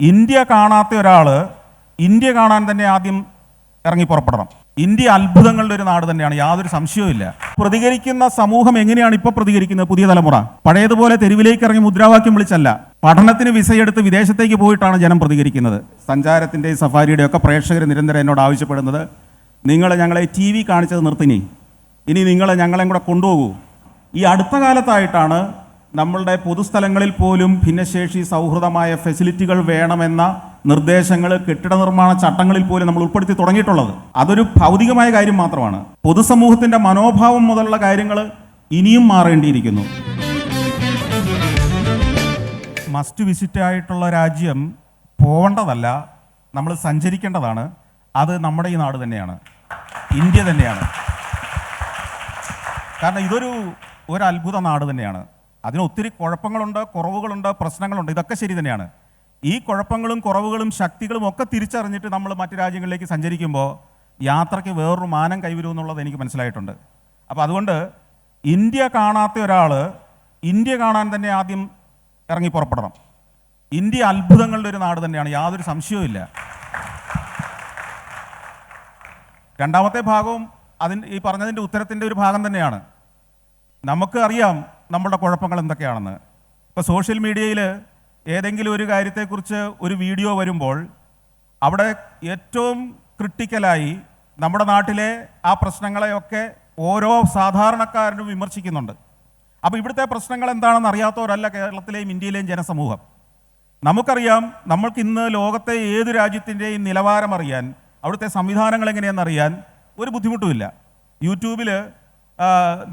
India കാണാത്ത ഒരാൾ India കാണാൻ തന്നെ ആദ്യം ഇറങ്ങി പുറപ്പെടണം. ഇന്ത്യ അത്ഭുതങ്ങളുടെ ഒരു നാട് തന്നെയാണ് യാതൊരു സംശയവുമില്ല പ്രതികരിക്കുന്ന സമൂഹം എങ്ങനെയാണ് ഇപ്പോൾ പ്രതികരിക്കുന്നത് പുതിയ തലമുറ? പഴയതുപോലെ തെരുവിലേക്ക് ഇറങ്ങി മുദ്രാവാക്യം വിളിച്ചല്ല. പഠനത്തിന് വിസയെടുത്ത് വിദേശത്തേക്ക് പോയിട്ടാണ് ജനം പ്രതികരിക്കുന്നത്. സഞ്ചാരത്തിന്റെയും സഫാരിയുടെയും ഒക്കെ പ്രേക്ഷകർ നിരന്തരം എന്നോട് ആവശ്യപ്പെടുന്നത് നിങ്ങൾ ഞങ്ങളെ ടി വി കാണിച്ചത് നിർത്തിനി. ഇനി നിങ്ങൾ ഞങ്ങളെയും കൂടെ കൊണ്ടുപോകൂ. ഈ അടുത്ത കാലത്തായിട്ടാണ് നമ്മളുടെ പൊതുസ്ഥലങ്ങളിൽ പോലും ഭിന്നശേഷി സൗഹൃദമായ ഫെസിലിറ്റികൾ വേണമെന്ന നിർദ്ദേശങ്ങൾ കെട്ടിട നിർമ്മാണ ചട്ടങ്ങളിൽ പോലും നമ്മൾ ഉൾപ്പെടുത്തി തുടങ്ങിയിട്ടുള്ളത്. അതൊരു ഭൗതികമായ കാര്യം മാത്രമാണ്. പൊതുസമൂഹത്തിന്റെ മനോഭാവം മുതലുള്ള കാര്യങ്ങൾ ഇനിയും മാറേണ്ടിയിരിക്കുന്നു. മസ്റ്റ് വിസിറ്റ് ആയിട്ടുള്ള രാജ്യം പോവേണ്ടതല്ല നമ്മൾ സഞ്ചരിക്കേണ്ടതാണ്. അത് നമ്മുടെ ഈ നാട് തന്നെയാണ്. ഇന്ത്യ തന്നെയാണ്. കാരണം ഇതൊരു ഒരു അത്ഭുത നാട് തന്നെയാണ്. അതിന് ഒത്തിരി കുഴപ്പങ്ങളുണ്ട് കുറവുകളുണ്ട് പ്രശ്നങ്ങളുണ്ട്. ഇതൊക്കെ ശരി തന്നെയാണ്. ഈ കുഴപ്പങ്ങളും കുറവുകളും ശക്തികളും ഒക്കെ തിരിച്ചറിഞ്ഞിട്ട് നമ്മൾ മറ്റു രാജ്യങ്ങളിലേക്ക് സഞ്ചരിക്കുമ്പോൾ യാത്രയ്ക്ക് വേറൊരു മാനം കൈവരും എന്നുള്ളത് എനിക്ക് മനസ്സിലായിട്ടുണ്ട്. അപ്പോൾ അതുകൊണ്ട് ഇന്ത്യ കാണാത്ത ഒരാൾ ഇന്ത്യ കാണാൻ തന്നെ ആദ്യം ഇറങ്ങി പുറപ്പെടണം. ഇന്ത്യ അത്ഭുതങ്ങളുടെ ഒരു നാട് തന്നെയാണ് യാതൊരു സംശയവുമില്ല രണ്ടാമത്തെ ഭാഗവും അതിന് ഈ പറഞ്ഞതിന്റെ ഉത്തരത്തിന്റെ ഒരു ഭാഗം തന്നെയാണ്. നമുക്ക് അറിയാം നമ്മുടെ കുഴപ്പങ്ങൾ എന്തൊക്കെയാണെന്ന്. ഇപ്പോൾ സോഷ്യൽ മീഡിയയിൽ ഏതെങ്കിലും ഒരു കാര്യത്തെക്കുറിച്ച് ഒരു വീഡിയോ വരുമ്പോൾ അവിടെ ഏറ്റവും ക്രിട്ടിക്കലായി നമ്മുടെ നാട്ടിലെ ആ പ്രശ്നങ്ങളെയൊക്കെ ഓരോ സാധാരണക്കാരനും വിമർശിക്കുന്നുണ്ട്. അപ്പോൾ ഇവിടുത്തെ പ്രശ്നങ്ങൾ എന്താണെന്ന് അറിയാത്തവരല്ല കേരളത്തിലെയും ഇന്ത്യയിലെയും ജനസമൂഹം. നമുക്കറിയാം നമ്മൾക്ക് ഇന്ന് ലോകത്തെ ഏത് രാജ്യത്തിന്റെയും നിലവാരം അറിയാൻ അവിടുത്തെ സംവിധാനങ്ങൾ എങ്ങനെയാണെന്ന് അറിയാൻ ഒരു ബുദ്ധിമുട്ടുമില്ല. യൂട്യൂബിൽ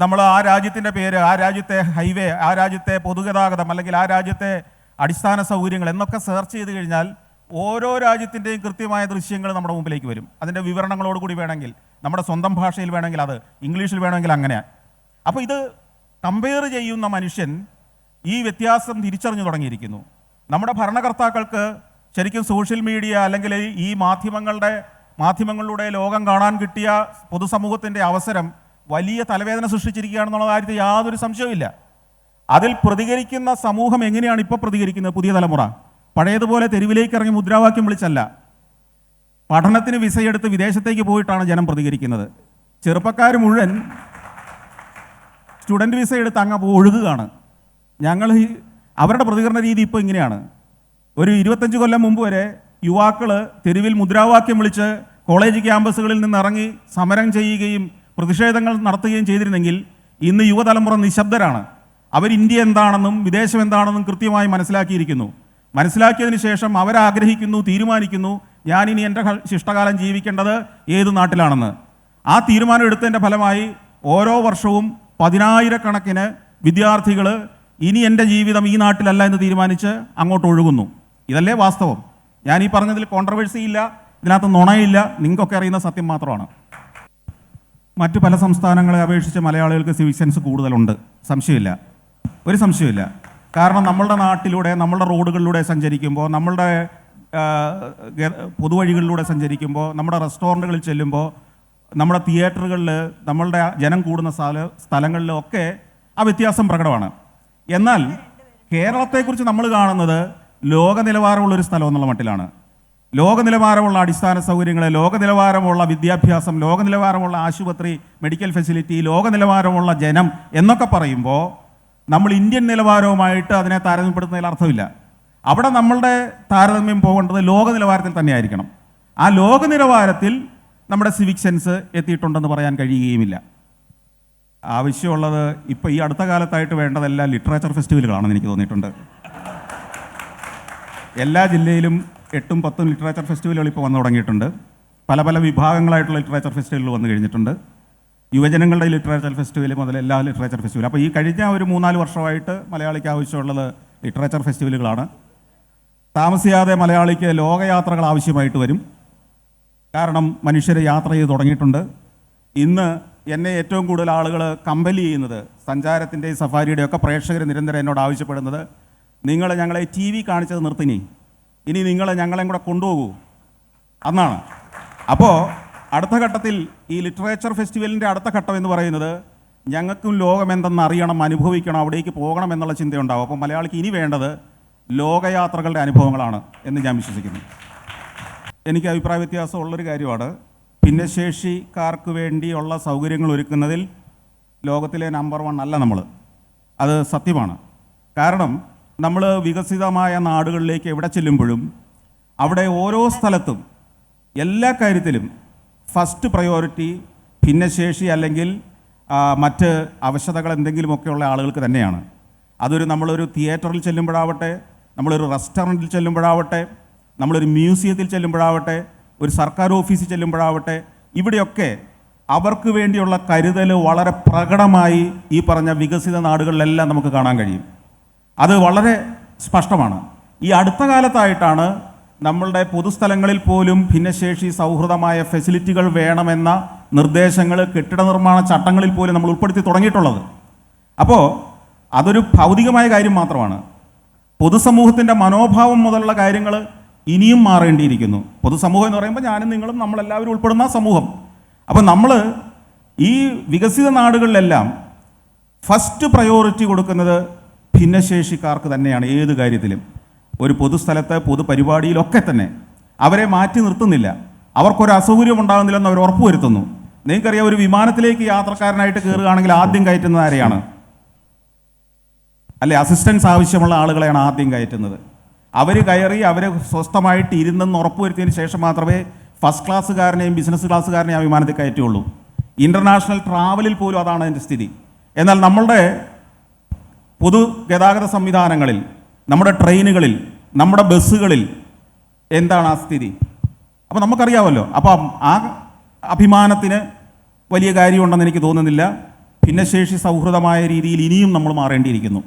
നമ്മൾ ആ രാജ്യത്തിന്റെ പേര് ആ രാജ്യത്തെ ഹൈവേ ആ രാജ്യത്തെ പൊതുഗതാഗതം അല്ലെങ്കിൽ ആ രാജ്യത്തെ അടിസ്ഥാന സൗകര്യങ്ങൾ എന്നൊക്കെ സെർച്ച് ചെയ്ത് കഴിഞ്ഞാൽ ഓരോ രാജ്യത്തിന്റെയും കൃത്യമായ ദൃശ്യങ്ങൾ നമ്മുടെ മുമ്പിലേക്ക് വരും. അതിന്റെ വിവരണങ്ങളോട് കൂടി വേണമെങ്കിൽ നമ്മുടെ സ്വന്തം ഭാഷയിൽ വേണമെങ്കിൽ അത് ഇംഗ്ലീഷിൽ വേണമെങ്കിൽ അങ്ങനെ. അപ്പോൾ ഇത് കമ്പയർ ചെയ്യുന്ന മനുഷ്യൻ ഈ വ്യത്യാസം തിരിച്ചറിഞ്ഞു തുടങ്ങിയിരിക്കുന്നു. നമ്മുടെ ഭരണകർത്താക്കൾക്ക് ശരിക്കും സോഷ്യൽ മീഡിയ അല്ലെങ്കിൽ ഈ മാധ്യമങ്ങളുടെ മാധ്യമങ്ങളിലൂടെ ലോകം കാണാൻ കിട്ടിയ പൊതുസമൂഹത്തിന്റെ അവസരം വലിയ തലവേദന സൃഷ്ടിച്ചിരിക്കുകയാണെന്നുള്ള കാര്യത്തിൽ യാതൊരു സംശയവുമില്ല. അതിൽ പ്രതികരിക്കുന്ന സമൂഹം എങ്ങനെയാണ് ഇപ്പോൾ പ്രതികരിക്കുന്നത് പുതിയ തലമുറ? പഴയതുപോലെ തെരുവിലേക്ക് ഇറങ്ങി മുദ്രാവാക്യം വിളിച്ചല്ല. പഠനത്തിന് വിസയെടുത്ത് വിദേശത്തേക്ക് പോയിട്ടാണ് ജനം പ്രതികരിക്കുന്നത്. ചെറുപ്പക്കാർ മുഴുവൻ സ്റ്റുഡന്റ് വിസ എടുത്ത് അങ്ങ് ഒഴുകുകയാണ്. ഞങ്ങൾ അവരുടെ പ്രതികരണ രീതി ഇപ്പോൾ ഇങ്ങനെയാണ്. ഒരു ഇരുപത്തഞ്ച് കൊല്ലം മുമ്പ് വരെ യുവാക്കൾ തെരുവിൽ മുദ്രാവാക്യം വിളിച്ച് കോളേജ് ക്യാമ്പസുകളിൽ നിന്ന് ഇറങ്ങി സമരം ചെയ്യുകയും പ്രതിഷേധങ്ങൾ നടത്തുകയും ചെയ്തിരുന്നെങ്കിൽ ഇന്ന് യുവതലമുറ നിശബ്ദരാണ്. അവർ ഇന്ത്യ എന്താണെന്നും വിദേശം എന്താണെന്നും കൃത്യമായി മനസ്സിലാക്കിയിരിക്കുന്നു. മനസ്സിലാക്കിയതിന് ശേഷം അവരാഗ്രഹിക്കുന്നു തീരുമാനിക്കുന്നു ഞാനിനി എന്റെ ശിഷ്ടകാലം ജീവിക്കേണ്ടത് ഏത് നാട്ടിലാണെന്ന്. ആ തീരുമാനം എടുത്തതിന്റെ ഫലമായി ഓരോ വർഷവും പതിനായിരക്കണക്കിന് വിദ്യാർത്ഥികൾ ഇനി എന്റെ ജീവിതം ഈ നാട്ടിലല്ല എന്ന് തീരുമാനിച്ച് അങ്ങോട്ട് ഒഴുകുന്നു. ഇതല്ലേ വാസ്തവം. ഞാൻ ഈ പറഞ്ഞതിൽ കോൺട്രവേഴ്സി ഇല്ല ഇതിനകത്ത് നുണയില്ല നിങ്ങൾക്കൊക്കെ അറിയുന്ന സത്യം മാത്രമാണ്. മറ്റു പല സംസ്ഥാനങ്ങളെ അപേക്ഷിച്ച് മലയാളികൾക്ക് സിവിക് സെൻസ് കൂടുതലുണ്ട്. സംശയമില്ല. ഒരു സംശയമില്ല. കാരണം നമ്മളുടെ നാട്ടിലൂടെ നമ്മളുടെ റോഡുകളിലൂടെ സഞ്ചരിക്കുമ്പോൾ നമ്മളുടെ പൊതുവഴികളിലൂടെ സഞ്ചരിക്കുമ്പോൾ നമ്മുടെ റെസ്റ്റോറന്റുകളിൽ ചെല്ലുമ്പോൾ നമ്മുടെ തിയേറ്ററുകളിൽ നമ്മളുടെ ജനം കൂടുന്ന സ്ഥല സ്ഥലങ്ങളിലൊക്കെ ആ വ്യത്യാസം പ്രകടമാണ്. എന്നാൽ കേരളത്തെക്കുറിച്ച് നമ്മൾ കാണുന്നത് ലോക നിലവാരമുള്ളൊരു സ്ഥലം എന്നുള്ള മട്ടിലാണ്. ലോക നിലവാരമുള്ള അടിസ്ഥാന സൗകര്യങ്ങൾ ലോക നിലവാരമുള്ള വിദ്യാഭ്യാസം ലോക നിലവാരമുള്ള ആശുപത്രി മെഡിക്കൽ ഫെസിലിറ്റി ലോക നിലവാരമുള്ള ജനം എന്നൊക്കെ പറയുമ്പോൾ നമ്മൾ ഇന്ത്യൻ നിലവാരവുമായിട്ട് അതിനെ താരതമ്യപ്പെടുത്തുന്നതിൽ അർത്ഥമില്ല. അവിടെ നമ്മളുടെ താരതമ്യം പോകേണ്ടത് ലോക നിലവാരത്തിൽ തന്നെയായിരിക്കണം. ആ ലോക നിലവാരത്തിൽ നമ്മുടെ സിവിക് സെൻസ് എത്തിയിട്ടുണ്ടെന്ന് പറയാൻ കഴിയുകയുമില്ല. ആവശ്യമുള്ളത് ഇപ്പോൾ ഈ അടുത്ത കാലത്തായിട്ട് വേണ്ടതെല്ലാം ലിറ്ററേച്ചർ ഫെസ്റ്റിവലുകളാണെന്ന് എനിക്ക് തോന്നിയിട്ടുണ്ട്. എല്ലാ ജില്ലയിലും എട്ടും പത്തും ലിറ്ററേച്ചർ ഫെസ്റ്റിവലുകൾ ഇപ്പോൾ വന്നു തുടങ്ങിയിട്ടുണ്ട്. പല പല വിഭാഗങ്ങളായിട്ടുള്ള ലിറ്ററേച്ചർ ഫെസ്റ്റിവലുകൾ വന്നു കഴിഞ്ഞിട്ടുണ്ട്. യുവജനങ്ങളുടെ ലിറ്ററേച്ചർ ഫെസ്റ്റിവൽ മുതൽ എല്ലാ ലിറ്ററേച്ചർ ഫെസ്റ്റിവലും. അപ്പോൾ ഈ കഴിഞ്ഞ ഒരു മൂന്നാൽ വർഷമായിട്ട് മലയാളിക്ക് ആവശ്യമുള്ളത് ലിറ്ററേച്ചർ ഫെസ്റ്റിവലുകളാണ്. താമസിയാതെ മലയാളിക്ക് ലോകയാത്രകൾ ആവശ്യമായിട്ട് വരും. കാരണം മനുഷ്യർ യാത്ര ചെയ്ത് തുടങ്ങിയിട്ടുണ്ട്. ഇന്ന് എന്നെ ഏറ്റവും കൂടുതൽ ആളുകൾ കമ്പൽ ചെയ്യുന്നത് സഞ്ചാരത്തിന്റെയും സഫാരിയുടെയും ഒക്കെ പ്രേക്ഷകർ നിരന്തരം എന്നോട് ആവശ്യപ്പെടുന്നത് നിങ്ങൾ ഞങ്ങളെ ടി വി കാണിച്ചത് നിർത്തിനി. ഇനി നിങ്ങളെ ഞങ്ങളെയും കൂടെ കൊണ്ടുപോകൂ. അന്നാണ്. അപ്പോൾ അടുത്ത ഘട്ടത്തിൽ ഈ ലിറ്ററേച്ചർ ഫെസ്റ്റിവലിന്റെ അടുത്ത ഘട്ടം എന്ന് പറയുന്നത് ഞങ്ങൾക്കും ലോകം എന്തെന്ന് അറിയണം അനുഭവിക്കണം അവിടേക്ക് പോകണം എന്നുള്ള ചിന്തയുണ്ടാവും. അപ്പോൾ മലയാളിക്ക് ഇനി വേണ്ടത് ലോകയാത്രകളുടെ അനുഭവങ്ങളാണ് എന്ന് ഞാൻ വിശ്വസിക്കുന്നു. എനിക്ക് അഭിപ്രായ വ്യത്യാസം ഉള്ളൊരു കാര്യമാണ് ഭിന്നശേഷിക്കാർക്ക് വേണ്ടിയുള്ള സൗകര്യങ്ങൾ ഒരുക്കുന്നതിൽ ലോകത്തിലെ നമ്പർ വൺ അല്ല നമ്മൾ അത് സത്യമാണ്. കാരണം നമ്മൾ വികസിതമായ നാടുകളിലേക്ക് എവിടെ ചെല്ലുമ്പോഴും അവിടെ ഓരോ സ്ഥലത്തും എല്ലാ കാര്യത്തിലും ഫസ്റ്റ് പ്രയോറിറ്റി ഭിന്നശേഷി അല്ലെങ്കിൽ മറ്റ് അവശതകൾ എന്തെങ്കിലുമൊക്കെ ഉള്ള ആളുകൾക്ക് തന്നെയാണ്. അതൊരു നമ്മളൊരു തിയേറ്ററിൽ ചെല്ലുമ്പോഴാവട്ടെ നമ്മളൊരു റെസ്റ്റോറന്റിൽ ചെല്ലുമ്പോഴാവട്ടെ നമ്മളൊരു മ്യൂസിയത്തിൽ ചെല്ലുമ്പോഴാവട്ടെ ഒരു സർക്കാർ ഓഫീസിൽ ചെല്ലുമ്പോഴാവട്ടെ ഇവിടെയൊക്കെ അവർക്ക് വേണ്ടിയുള്ള കരുതൽ വളരെ പ്രകടമായി ഈ പറഞ്ഞ വികസിത നാടുകളിലെല്ലാം നമുക്ക് കാണാൻ കഴിയും. അത് വളരെ സ്പഷ്ടമാണ്. ഈ അടുത്ത കാലത്തായിട്ടാണ് നമ്മളുടെ പൊതുസ്ഥലങ്ങളിൽ പോലും ഭിന്നശേഷി സൗഹൃദമായ ഫെസിലിറ്റികൾ വേണമെന്ന നിർദ്ദേശങ്ങൾ കെട്ടിട നിർമ്മാണ ചട്ടങ്ങളിൽ പോലും നമ്മൾ ഉൾപ്പെടുത്തി തുടങ്ങിയിട്ടുള്ളത്. അപ്പോൾ അതൊരു ഭൗതികമായ കാര്യം മാത്രമാണ്. പൊതുസമൂഹത്തിന്റെ മനോഭാവം മുതലുള്ള കാര്യങ്ങൾ ഇനിയും മാറേണ്ടിയിരിക്കുന്നു. പൊതുസമൂഹം എന്ന് പറയുമ്പോൾ ഞാനും നിങ്ങളും നമ്മളെല്ലാവരും ഉൾപ്പെടുന്ന സമൂഹം. അപ്പോൾ നമ്മൾ ഈ വികസിത നാടുകളിലെല്ലാം ഫസ്റ്റ് പ്രയോറിറ്റി കൊടുക്കുന്നത് ഭിന്നശേഷിക്കാർക്ക് തന്നെയാണ് ഏത് കാര്യത്തിലും. ഒരു പൊതുസ്ഥലത്ത് പൊതുപരിപാടിയിലൊക്കെ തന്നെ അവരെ മാറ്റി നിർത്തുന്നില്ല. അവർക്കൊരു അസൗകര്യം ഉണ്ടാകുന്നില്ലെന്ന് അവർ ഉറപ്പുവരുത്തുന്നു. നിങ്ങൾക്കറിയാം ഒരു വിമാനത്തിലേക്ക് യാത്രക്കാരനായിട്ട് കയറുകയാണെങ്കിൽ ആദ്യം കയറ്റുന്നത് ആരെയാണ്? അല്ലെ അസിസ്റ്റൻസ് ആവശ്യമുള്ള ആളുകളെയാണ് ആദ്യം കയറ്റുന്നത്. അവർ കയറി അവർ സ്വസ്ഥമായിട്ട് ഇരുന്നെന്ന് ഉറപ്പുവരുത്തിയതിന് ശേഷം മാത്രമേ ഫസ്റ്റ് ക്ലാസ്സുകാരനെയും ബിസിനസ് ക്ലാസ്സുകാരനെയും ആ വിമാനത്തിൽ കയറ്റുള്ളൂ ഇന്റർനാഷണൽ ട്രാവലിൽ പോലും അതാണ് അതിന്റെ സ്ഥിതി. എന്നാൽ നമ്മളുടെ പൊതു ഗതാഗത സംവിധാനങ്ങളിൽ നമ്മുടെ ട്രെയിനുകളിൽ നമ്മുടെ ബസ്സുകളിൽ എന്താണ് ആ സ്ഥിതി? അപ്പോൾ നമുക്കറിയാമല്ലോ. അപ്പം ആ അഭിമാനത്തിന് വലിയ കാര്യമുണ്ടെന്ന് എനിക്ക് തോന്നുന്നില്ല. ഭിന്നശേഷി സൗഹൃദമായ രീതിയിൽ ഇനിയും നമ്മൾ മാറേണ്ടിയിരിക്കുന്നു.